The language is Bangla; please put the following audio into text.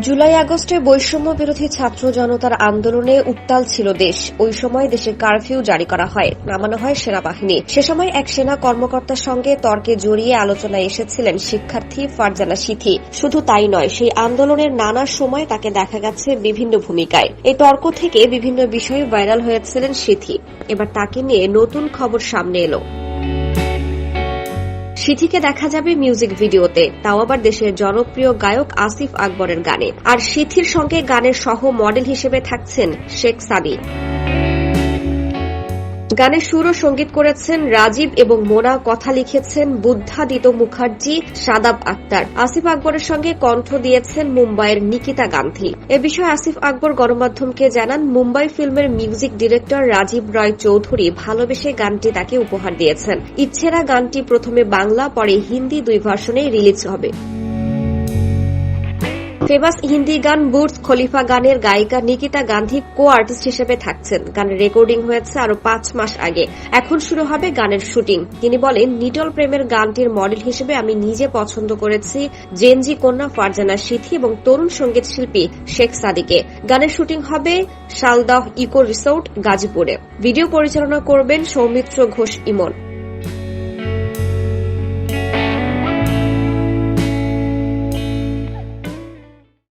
জুলাই আগস্টে বৈষম্য বিরোধী ছাত্র জনতার আন্দোলনে উত্তাল ছিল দেশ। ওই সময় দেশে কারফিউ জারি করা হয়, নামানো হয় সেনাবাহিনী। সে সময় এক সেনা কর্মকর্তার সঙ্গে তর্কে জড়িয়ে আলোচনায় এসেছিলেন শিক্ষার্থী ফারজানা সিথি। শুধু তাই নয়, সেই আন্দোলনের নানা সময় তাকে দেখা গেছে বিভিন্ন ভূমিকায়। এই তর্ক থেকে বিভিন্ন বিষয়ে ভাইরাল হয়েছিলেন সিথি। এবার তাকে নিয়ে নতুন খবর সামনে এলো। সিথিকে দেখা যাবে মিউজিক ভিডিওতে। তাও আবার দেশের জনপ্রিয় গায়ক আসিফ আকবরের গানে। আর সিথির সঙ্গে গানের সহ মডেল হিসেবে থাকছেন শেখ সাদি গানের সুর ও সংগীত করেছেন রাজীব এবং মোনা, কথা লিখেছেন বুদ্ধাদিত মুখার্জি, সাদাব আক্তার। আসিফ আকবরের সঙ্গে কণ্ঠ দিয়েছেন মুম্বাইয়ের নিকিতা গান্ধী। এ বিষয়ে আসিফ আকবর গণমাধ্যমকে জানান, মুম্বাই ফিল্মের মিউজিক ডিরেক্টর রাজীব রায় চৌধুরী ভালোবেসে গানটি তাকে উপহার দিয়েছেন। ইচ্ছেরা গানটি প্রথমে বাংলা, পরে হিন্দি দুই ভার্সনে রিলিজ হবে। ফেমাস হিন্দি গান বুর্স খলিফা গানের গায়িকা নিকিতা গান্ধী কো আর্টিস্ট হিসেবে থাকছেন। গানের রেকর্ডিং হয়েছে আরও পাঁচ মাস আগে। এখন শুরু হবে গানের শুটিং। তিনি বলেন, নিটল প্রেমের গানটির মডেল হিসেবে আমি নিজে পছন্দ করেছি জেনজি কন্যা, ফারজানা সিথি এবং তরুণ সংগীত শিল্পী শেখ সাদিকে। গানের শুটিং হবে শালদাহ ইকো রিসোর্ট গাজীপুরে। ভিডিও পরিচালনা করবেন সৌমিত্র ঘোষ ইমন।